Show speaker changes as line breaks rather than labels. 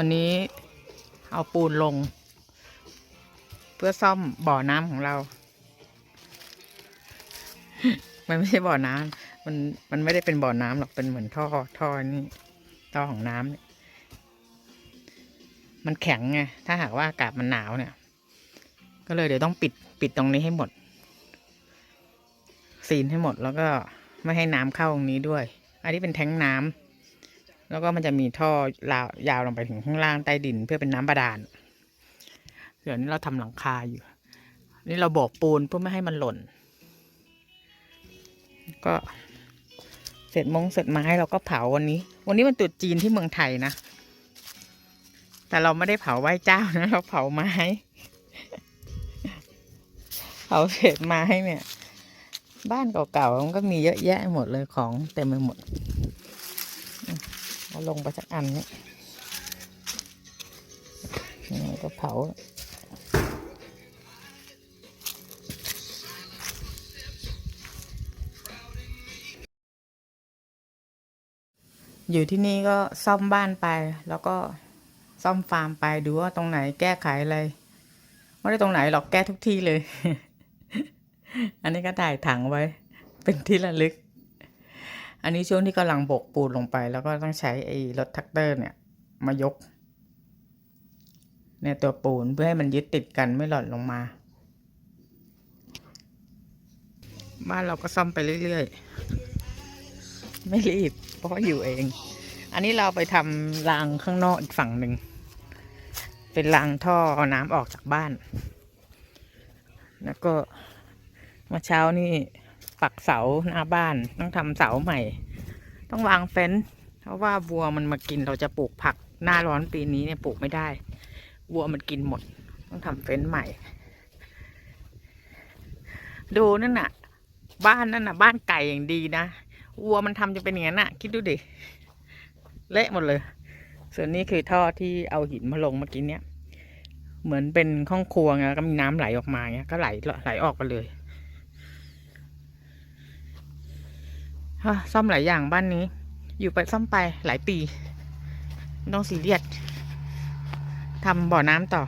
วันนี้เอาปูนลง เพื่อซ่อมบ่อน้ำของเรา มันไม่ใช่บ่อน้ำมันมันไม่ได้เป็นบ่อน้ำหรอกเป็นเหมือนท่อท่อนี่ท่อของน้ำเนี่ยมันแข็งไงถ้าหากว่าอากาศมันหนาวเนี่ย ก็เลยเดี๋ยวต้องปิดปิดตรงนี้ให้หมดซีนให้หมดแล้วก็ไม่ให้น้ำเข้าตรงนี้ด้วย อันนี้เป็นแท้งน้ำ แล้วก็มันจะมีท่อยาวยาวลงไปถึงข้างล่างใต้ดินเพื่อเป็นน้ำบาดาลเดี๋ยวนี้เราทำหลังคาอยู่ นี่เราโบกปูนเพื่อไม่ให้มันหล่น ก็เสร็จมงเสร็จไม้เราก็เผาวันนี้ วันนี้มันตรุษจีนที่เมืองไทยนะ แต่เราไม่ได้เผาไหว้เจ้านะ เราเผาไม้ เผาเศษไม้เนี่ย บ้านเก่าๆมันก็มีเยอะแยะหมดเลยของเต็มไปหมด เอาลงไปสักอันนี้นี่ก็เผา อยู่ที่นี่ก็ซ่อมบ้านไป แล้วก็ซ่อมฟาร์มไปดูว่าตรงไหนแก้ไขอะไรไม่ได้ตรงไหนหรอกแก้ทุกที่เลย อันนี้ก็ถ่ายถังไว้ เป็นที่ระลึก อันนี้ช่วงที่กำลังบกปูนลงไป แล้วก็ต้องใช้ไอ้รถแท็กเตอร์เนี่ย มายกเนี่ยตัวปูนเพื่อให้มันยึดติดกันไม่หล่นลงมา บ้านเราก็ซ่อมไปเรื่อยๆ ไม่รีบ เพราะอยู่เอง อันนี้เราไปทำรางข้างนอกอีกฝั่งหนึ่ง เป็นรางท่อเอาน้ำออกจากบ้าน แล้วก็เมื่อเช้านี่ ปักเสาหน้าบ้านต้องทำเสาใหม่ ต้องวางเฟ้นเพราะว่าวัวมันมากินเราจะปลูกผักหน้าร้อนปีนี้เนี่ยปลูกไม่ได้ วัวมันกินหมด ต้องทำเฟ้นใหม่ ดูนั่นน่ะ บ้านนั่นน่ะ บ้านไก่อย่างดีนะวัวมันทำจะเป็นอย่างนั้นน่ะ คิดดูดิเละหมดเลย ส่วนนี้คือท่อที่เอาหินมาลงเมื่อกี้เนี่ยเหมือนเป็นห้องครัวไงก็มีน้ำไหลออกมาเงี้ยก็ไหลไหลออกไปเลยฮะ ซ่อมหลายอย่างบ้านนี้ อยู่ไปซ่อมไปหลายปี ต้องสีเรียดทำบ่อน้ำต่อ